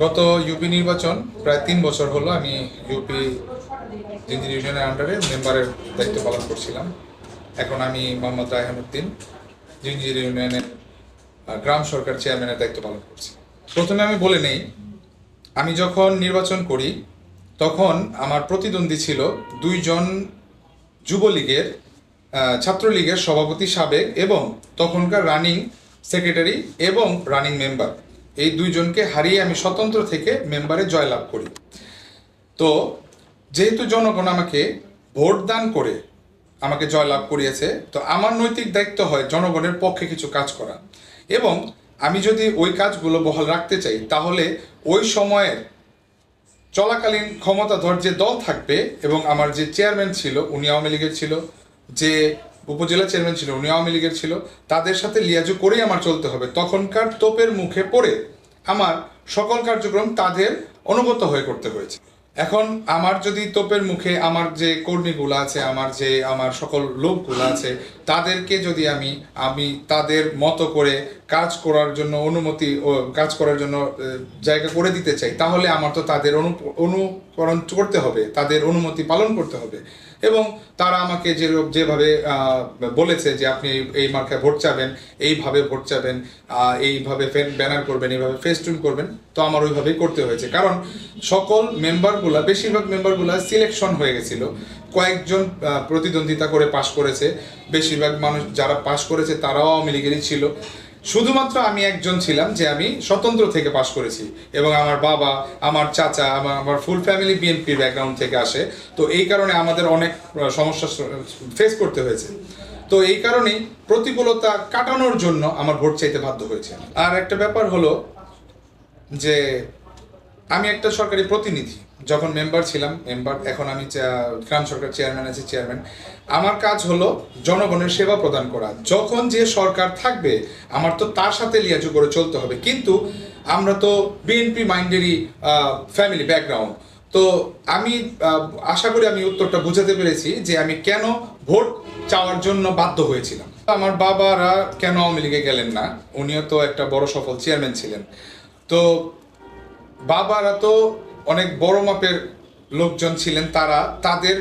গত ইউপি নির্বাচন প্রায় তিন বছর হলো আমি ইউপি জিঞ্জির ইউনিয়নের আন্ডারে মেম্বারের দায়িত্ব পালন করছিলাম। এখন আমি মোহাম্মদ রায়হান উদ্দিন জিঞ্জির ইউনিয়নের গ্রাম সরকার চেয়ারম্যানের দায়িত্ব পালন করছি। প্রথমে আমি বলে নেই, আমি যখন নির্বাচন করি, তখন আমার প্রতিদ্বন্দ্বী ছিল দুইজন যুবলীগের ছাত্রলীগের সভাপতি সাবেক এবং তখনকার রানিং সেক্রেটারি এবং রানিং মেম্বার এই দুইজনকে হারিয়ে আমি স্বতন্ত্র থেকে মেম্বারে জয়লাভ করি। তো, যেহেতু জনগণ আমাকে ভোট দান করে আমাকে জয়লাভ করিয়েছে, তো আমার নৈতিক দায়িত্ব হয় জনগণের পক্ষে কিছু কাজ করা। এবং আমি যদি ওই কাজগুলো বহাল রাখতে চাই, তাহলে ওই সময়ের চলাকালীন ক্ষমতাধর যে দল থাকবে এবং আমার যে চেয়ারম্যান ছিল, উনি আওয়ামী লীগের ছিল, যে উপজেলা চেয়ারম্যান ছিল, উনি আওয়ামী লীগের ছিল, তাদের সাথে লিয়াজু করেই আমার চলতে হবে। তখনকার তোপের মুখে পড়ে আমার সকল কার্যক্রম তাদের অনুগত হয়ে করতে হয়েছে। এখন আমার যদি তোপের মুখে আমার যে কর্মীগুলো আছে, আমার যে, আমার সকল লোকগুলো আছে, তাদেরকে যদি আমি আমি তাদের মতো করে কাজ করার জন্য অনুমতি, ও, কাজ করার জন্য জায়গা করে দিতে চাই, তাহলে আমার তো তাদের অনু অনুকরণ করতে হবে, তাদের অনুমতি পালন করতে হবে। এবং তারা আমাকে যে যেভাবে বলেছে যে আপনি এই মার্কায় ভোট চাবেন, এইভাবে ভোট চাবেন এইভাবে ব্যানার করবেন, এইভাবে ফেস্টুন করবেন, তো আমার ওইভাবেই করতে হয়েছে। কারণ সকল মেম্বারগুলা, বেশিরভাগ মেম্বারগুলা সিলেকশন হয়ে গেছিল। কয়েকজন প্রতিদ্বন্দ্বিতা করে পাশ করেছে। বেশিরভাগ মানুষ যারা পাশ করেছে, তারাও আওয়ামী লীগেরই ছিল। শুধুমাত্র আমি একজন ছিলাম যে আমি স্বতন্ত্র থেকে পাশ করেছি এবং আমার বাবা, আমার চাচা, আমার আমার ফুল ফ্যামিলি বিএনপির ব্যাকগ্রাউন্ড থেকে আসে। তো এই কারণে আমাদের অনেক সমস্যা ফেস করতে হয়েছে। তো এই কারণেই প্রতিকূলতা কাটানোর জন্য আমার ভোট চাইতে বাধ্য হয়েছে। আর একটা ব্যাপার হলো যে আমি একটা সরকারি প্রতিনিধি, যখন মেম্বার ছিলাম মেম্বার এখন আমি গ্রাম সরকার চেয়ারম্যান আছি চেয়ারম্যান আমার কাজ হলো জনগণের সেবা প্রদান করা। যখন যে সরকার থাকবে, আমার তো তার সাথে লিয়াজু করে চলতে হবে। কিন্তু আমরা তো বিএনপি মাইন্ডেরই ফ্যামিলি ব্যাকগ্রাউন্ড তো আমি আশা করি আমি উত্তরটা বুঝাতে পেরেছি যে আমি কেন ভোট চাওয়ার জন্য বাধ্য হয়েছিলাম। আমার বাবারা কেন আওয়ামী লীগে গেলেন না? উনিও তো একটা বড় সফল চেয়ারম্যান ছিলেন। তো বাবারা তো অনেক বড় মাপের লোকজন ছিলেন তারা, তাদের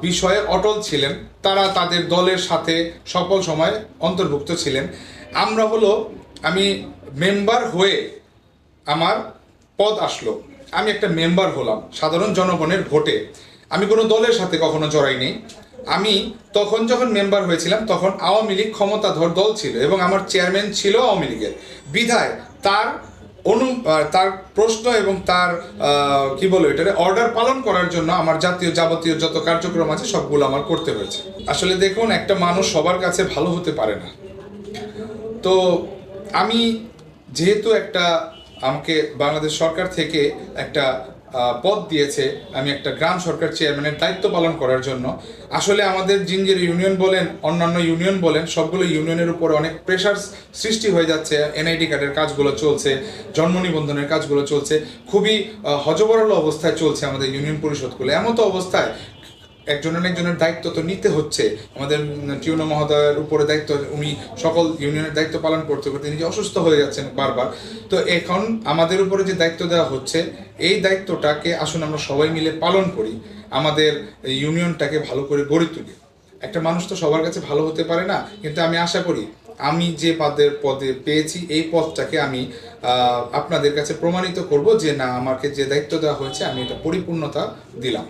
বিষয়ে অটল ছিলেন। তারা তাদের দলের সাথে সকল সময় অন্তর্ভুক্ত ছিলেন। আমরা হলো, আমি মেম্বার হয়ে আমার পদ আসলো। আমি একটা মেম্বার হলাম সাধারণ জনগণের ভোটে। আমি কোনো দলের সাথে কখনো জড়াইনি। আমি তখন যখন মেম্বার হয়েছিলাম, তখন আওয়ামী লীগ ক্ষমতাধর দল ছিল এবং আমার চেয়ারম্যান ছিল আওয়ামী লীগের। বিধায় তার অনু তার প্রশ্ন এবং তার কি বলে এটা অর্ডার পালন করার জন্য আমার জাতীয়, যাবতীয় যত কার্যক্রম আছে সবগুলো আমার করতে হয়েছে। আসলে দেখুন, একটা মানুষ সবার কাছে ভালো হতে পারে না। তো আমি যেহেতু একটা, আমাকে বাংলাদেশ সরকার থেকে একটা পদ দিয়েছে আমি একটা গ্রাম সরকার চেয়ারম্যানের দায়িত্ব পালন করার জন্য। আসলে আমাদের জিঞ্জের ইউনিয়ন বলেন, অন্যান্য ইউনিয়ন বলেন, সবগুলো ইউনিয়নের উপরে অনেক প্রেশার সৃষ্টি হয়ে যাচ্ছে। এনআইডি কার্ডের কাজগুলো চলছে, জন্ম নিবন্ধনের কাজগুলো চলছে। খুবই হজবরল অবস্থায় চলছে আমাদের ইউনিয়ন পরিষদগুলো। এমন তো অবস্থায় একজনের একজনের দায়িত্ব তো নিতে হচ্ছে। আমাদের টিউনো মহোদয়ের উপরে দায়িত্ব, উনি সকল ইউনিয়নের দায়িত্ব পালন করতে করতে নিজে অসুস্থ হয়ে যাচ্ছেন বারবার। তো এখন আমাদের উপরে যে দায়িত্ব দেওয়া হচ্ছে, এই দায়িত্বটাকে আসুন আমরা সবাই মিলে পালন করি, আমাদের ইউনিয়নটাকে ভালো করে গড়ে তুলি। একটা মানুষ তো সবার কাছে ভালো হতে পারে না, কিন্তু আমি আশা করি, আমি যে পদের পদে পেয়েছি, এই পদটাকে আমি আপনাদের কাছে প্রমাণিত করব যে না, আমাকে যে দায়িত্ব দেওয়া হয়েছে, আমি এটা পরিপূর্ণতা দিলাম।